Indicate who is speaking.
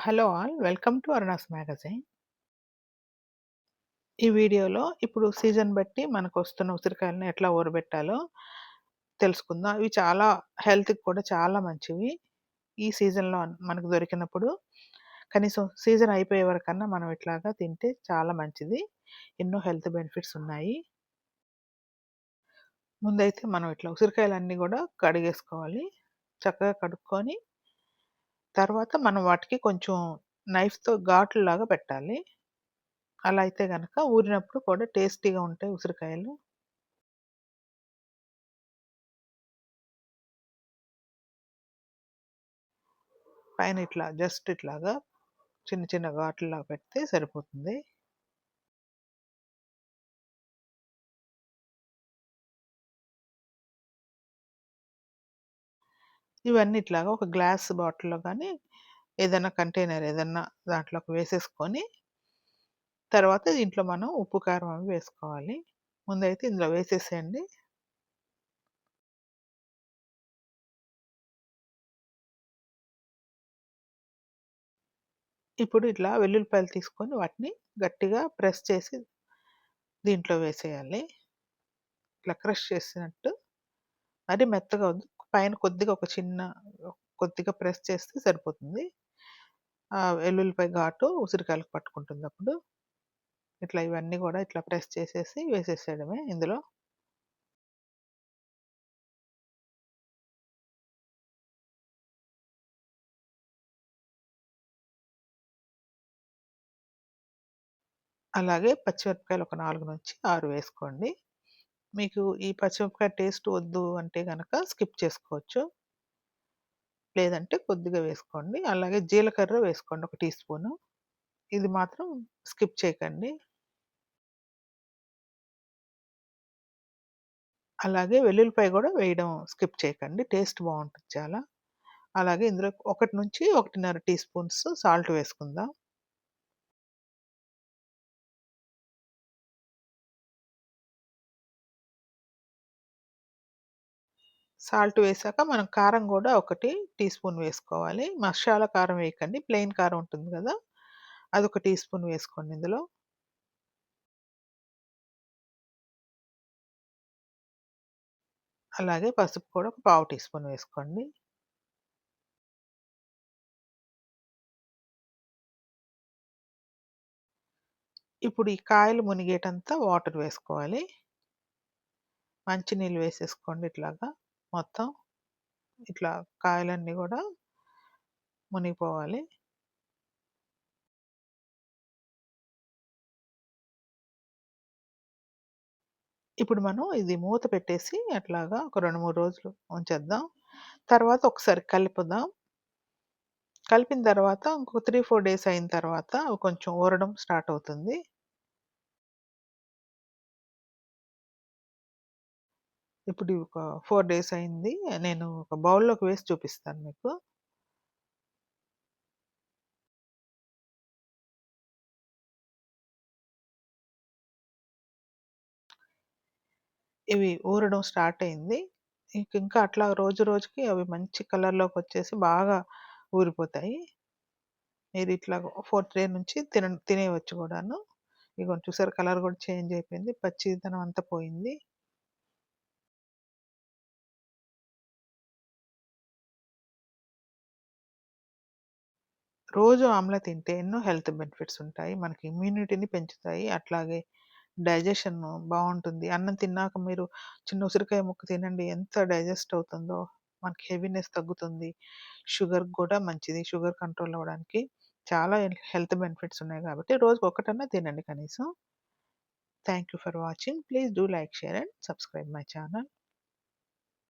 Speaker 1: Hello all welcome to Aruna's magazine. ఈ వీడియోలో ఇప్పుడు సీజన్ బట్టి మనకు వస్తున్న ఉసిరికాయలను ఎట్లా ఊరబెట్టాలో తెలుసుకుందాం. ఇవి చాలా హెల్త్కి కూడా చాలా మంచివి. ఈ సీజన్లో మనకు దొరికినప్పుడు కనీసం సీజన్ అయిపోయే వరకన్నా మనం ఇట్లాగా తింటే చాలా మంచిది. ఎన్నో హెల్త్ బెనిఫిట్స్ ఉన్నాయి. ముందైతే మనం ఇట్లా ఉసిరికాయలన్నీ కూడా కడిగేసుకోవాలి. చక్కగా కడుక్కొని తర్వాత మనం వాటికి కొంచెం నైఫ్తో ఘాట్లులాగా పెట్టాలి. అలా అయితే కనుక ఊరినప్పుడు కూడా టేస్టీగా ఉంటాయి ఉసిరికాయలు. పైన ఇట్లా జస్ట్ ఇట్లాగా చిన్న చిన్న ఘాట్లులాగా పెడితే సరిపోతుంది. ఇవన్నీ ఇట్లాగా ఒక గ్లాస్ బాటిల్లో కానీ ఏదైనా కంటైనర్ ఏదన్నా దాంట్లోకి వేసేసుకొని తర్వాత దీంట్లో మనం ఉప్పు కారం అవి వేసుకోవాలి. ముందైతే ఇందులో వేసేసేయండి. ఇప్పుడు ఇట్లా వెల్లుల్లిపాయలు తీసుకొని వాటిని గట్టిగా ప్రెస్ చేసి దీంట్లో వేసేయాలి. ఇట్లా క్రష్ చేసినట్టు. మరి మెత్తగా వద్దు. పైన కొద్దిగా ఒక చిన్న కొద్దిగా ప్రెస్ చేస్తే సరిపోతుంది. ఆ వెల్లుల్లిపాయ ఘాటు ఉసిరికాయలకు పట్టుకుంటుంది అప్పుడు. ఇట్లా ఇవన్నీ కూడా ఇట్లా ప్రెస్ చేసేసి వేసేసేయడమే ఇందులో. అలాగే పచ్చిమిరపకాయలు ఒక నాలుగు నుంచి ఆరు వేసుకోండి. మీకు ఈ పచ్చిమిరపకాయ టేస్ట్ వద్దు అంటే కనుక స్కిప్ చేసుకోవచ్చు. లేదంటే కొద్దిగా వేసుకోండి. అలాగే జీలకర్ర వేసుకోండి ఒక టీ స్పూను. ఇది మాత్రం స్కిప్ చేయకండి. అలాగే వెల్లుల్లిపాయ కూడా వేయడం స్కిప్ చేయకండి. టేస్ట్ బాగుంటుంది చాలా. అలాగే ఇందులో ఒకటి నుంచి ఒకటిన్నర టీ స్పూన్స్ సాల్ట్ వేసుకుందాం. సాల్ట్ వేసాక మనం కారం కూడా ఒకటి టీ స్పూన్ వేసుకోవాలి. మసాలా కారం వేయకండి. ప్లెయిన్ కారం ఉంటుంది కదా! అదొక టీ స్పూన్ వేసుకోండి ఇందులో. అలాగే పసుపు కూడా ఒక పావు టీ స్పూన్ వేసుకోండి. ఇప్పుడు ఈ కాయలు మునిగేటంతా వాటర్ వేసుకోవాలి. మంచినీళ్ళు వేసేసుకోండి ఇట్లాగా. మొత్తం ఇట్లా కాయలన్నీ కూడా మునిగిపోవాలి. ఇప్పుడు మనం ఇది మూత పెట్టేసి అట్లాగా ఒక రెండు మూడు రోజులు ఉంచేద్దాం. తర్వాత ఒకసారి కలుపుదాం. కలిపిన తర్వాత ఇంకొక త్రీ ఫోర్ డేస్ అయిన తర్వాత కొంచెం ఊరడం స్టార్ట్ అవుతుంది. ఇప్పుడు ఒక ఫోర్ డేస్ అయింది. నేను ఒక బౌల్లోకి వేసి చూపిస్తాను మీకు. ఇవి ఊరడం స్టార్ట్ అయింది. ఇంక ఇంకా అట్లా రోజు రోజుకి అవి మంచి కలర్లోకి వచ్చేసి బాగా ఊరిపోతాయి. మీరు ఇట్లా ఫోర్త్ డే నుంచి తిన తినేయవచ్చు కూడాను. ఇక చూసారు కలర్ కూడా చేంజ్ అయిపోయింది. పచ్చిదనం అంతా పోయింది. రోజు ఆమ్ల తింటే ఎన్నో హెల్త్ బెనిఫిట్స్ ఉంటాయి. మనకి ఇమ్యూనిటీని పెంచుతాయి. అట్లాగే డైజెషన్ బాగుంటుంది. అన్నం తిన్నాక మీరు చిన్న ఉసిరికాయ ముక్క తినండి. ఎంత డైజెస్ట్ అవుతుందో మనకి హెవీనెస్ తగ్గుతుంది. షుగర్ కూడా మంచిది. షుగర్ కంట్రోల్ అవ్వడానికి చాలా హెల్త్ బెనిఫిట్స్ ఉన్నాయి కాబట్టి రోజుకి ఒకటన్నా తినండి కనీసం. Thank you for watching. Please do like share and subscribe my channel.